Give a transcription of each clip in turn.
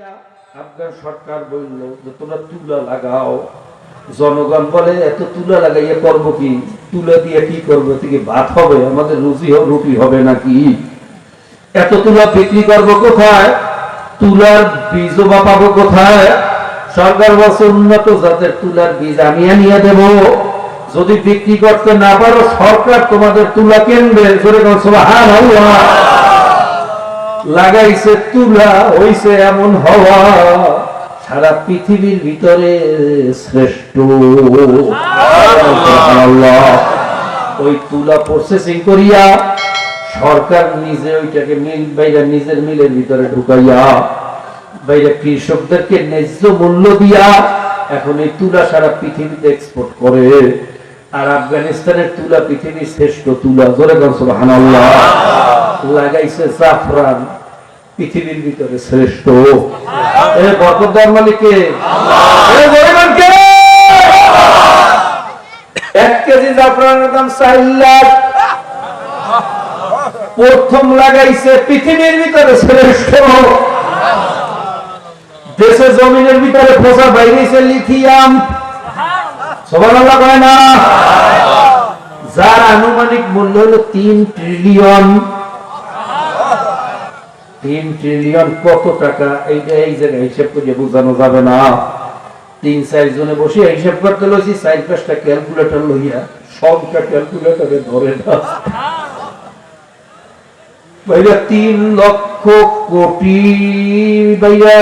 আফগান সরকার বলল যে, তোমরা তুলা লাগাও। জনগণ বলে, এত তুলা করব কি? তুলা দিয়ে কি করব? থেকে ভাত হবে? আমাদের রুটি হবে নাকি? এত তুলা বিক্রি করব কোথায়? তুলার বা পাবো কোথায়? সরকার বলছে, উন্নত জাতের তুলার বীজ আমি আনিয়ে দেব। যদি বিক্রি করতে না পারো, সরকার তোমাদের তুলা কিনবে। জোরে হ্যাঁ লাগাইছে তুলা, হইছে এমন হওয়া। সারা পৃথিবীর ভিতরে শ্রেষ্ঠ। ওই তুলা প্রসেসিং করিয়া সরকার নিজে ওইটাকে মিল, বাইরে নিজের মিলের ভিতরে ঢুকাইয়া, বাইরে কৃষকদেরকে ন্যায্য মূল্য দিয়া এখন এই তুলা সারা পৃথিবীতে এক্সপোর্ট করে। আর আফগানিস্তানের তুলা পৃথিবীর শ্রেষ্ঠ তুলা। জোরে লাগাইছে জাফরান, পৃথিবীর ভিতরে শ্রেষ্ঠ। মালিকে এক কেজি জাফরানের দাম চার প্রথম লাগাইছে পৃথিবীর ভিতরে শ্রেষ্ঠ। দেশের জমিনের ভিতরে ফোসা বাইরেছে লিথিয়াম। সবার আল্লাহ না? মূল্য হলো তিন ট্রিলিয়ন তিন ট্রিলিয়ন কত টাকা? এইটা এই জায়গায় হিসাব করে বোঝানো যাবে না। তিন চার জনে বসে হিসাব করতে লইছি চার পাঁচটা ক্যালকুলেটর লইয়া সবটা ক্যালকুলেটরে ধরে না ভাইয়া তিন লক্ষ কোটি ভাইয়া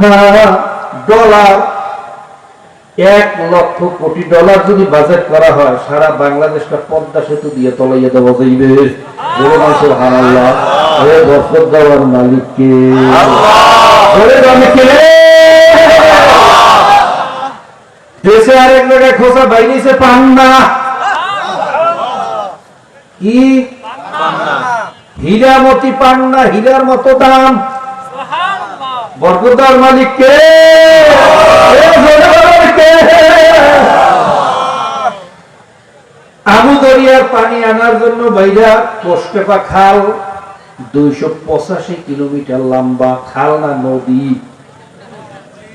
হ্যাঁ, ডলার এক লক্ষ কোটি ডলার যদি বাজেট করা হয়, সারা বাংলাদেশটা পদ্মা সেতু দিয়ে তলাইয়া দেওয়া যাইবে। বরকত মালিককে। জায়গায় খোসা না হীরামতি পান না হীরার মতো দাম। বরকতার মালিক কে দরিয়ার পানি আনার জন্য বাইরা কোষ্টেপা খাল দুইশো পঁচাশি কিলোমিটার লম্বা খাল না নদী।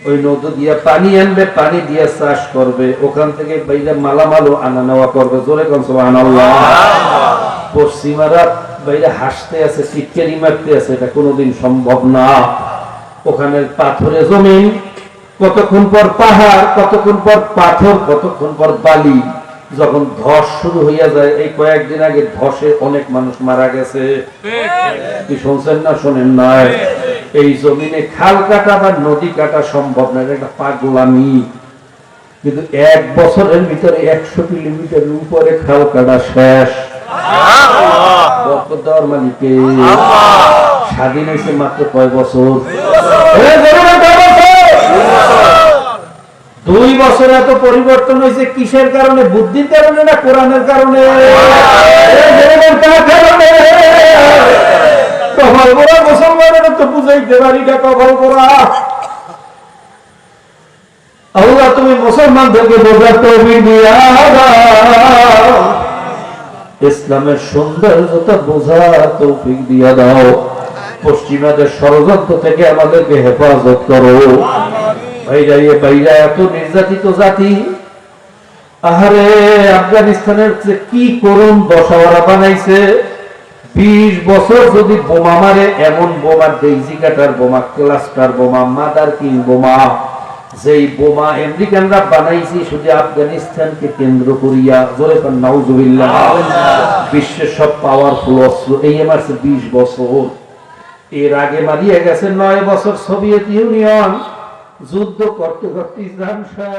ওই নদী দিয়ে পানি আনবে পানি দিয়ে চাষ করবে। ওখান থেকে বাইরে মালামালও আনা নেওয়া করবে। জোরে পশ্চিমারা বাইরে হাসতে আছে চিৎকারি মারতে আছে এটা কোনোদিন সম্ভব না। ওখানে পাথরে জমিন কতক্ষণ পর পাহাড় কতক্ষণ পর পাথর কতক্ষণ পর বালি। যখন ধস শুরু হইয়া যায় এই কয়েকদিন আগে ধসে অনেক মানুষ মারা গেছে। কি শুনছেন না শোনেন না এই জমিনে খাল কাটা বা নদী কাটা সম্ভব না এটা পাগলামি। কিন্তু এক বছরের ভিতরে একশো কিলোমিটার উপরে খাল কাটা শেষ। বরকত দেওয়ার মালিকে। স্বাধীন হয়েছে মাত্র কয় বছর? দুই বছর এত পরিবর্তন হয়েছে, কিসের কারণে? বুদ্ধির কারণে না কোরআনের কারণে? মুসলমানের তো বুঝাইতে পারি না আল্লাহ, তুমি মুসলমানদেরকে ইসলামের সৌন্দর্যতা বোঝার তৌফিক দিয়া দাও। পশ্চিমাদের ষড়যন্ত্র থেকে আমাদেরকে হেফাজত করো। এত নির্যাতিত জাতি। আহারে আফগানিস্তানের যে কি করুন দশা ওরা বানাইছে। বিশ বছর যদি বোমা মারে এমন বোমা ডেইজি কাটার বোমা ক্লাস্টার বোমা মাদার কিং বোমা যেই বোমা আমেরিকানরা বানাইছে শুধু আফগানিস্তানকে কেন্দ্র করিয়া জোরে নাউজুবিল্লাহ। বিশ্বের সব পাওয়ারফুল অস্ত্র এই মারছে বিশ বছর। এর আগে মারিয়ে গেছে নয় বছর সোভিয়েত ইউনিয়ন। যুদ্ধ করতে করতে ইসলাম শাহ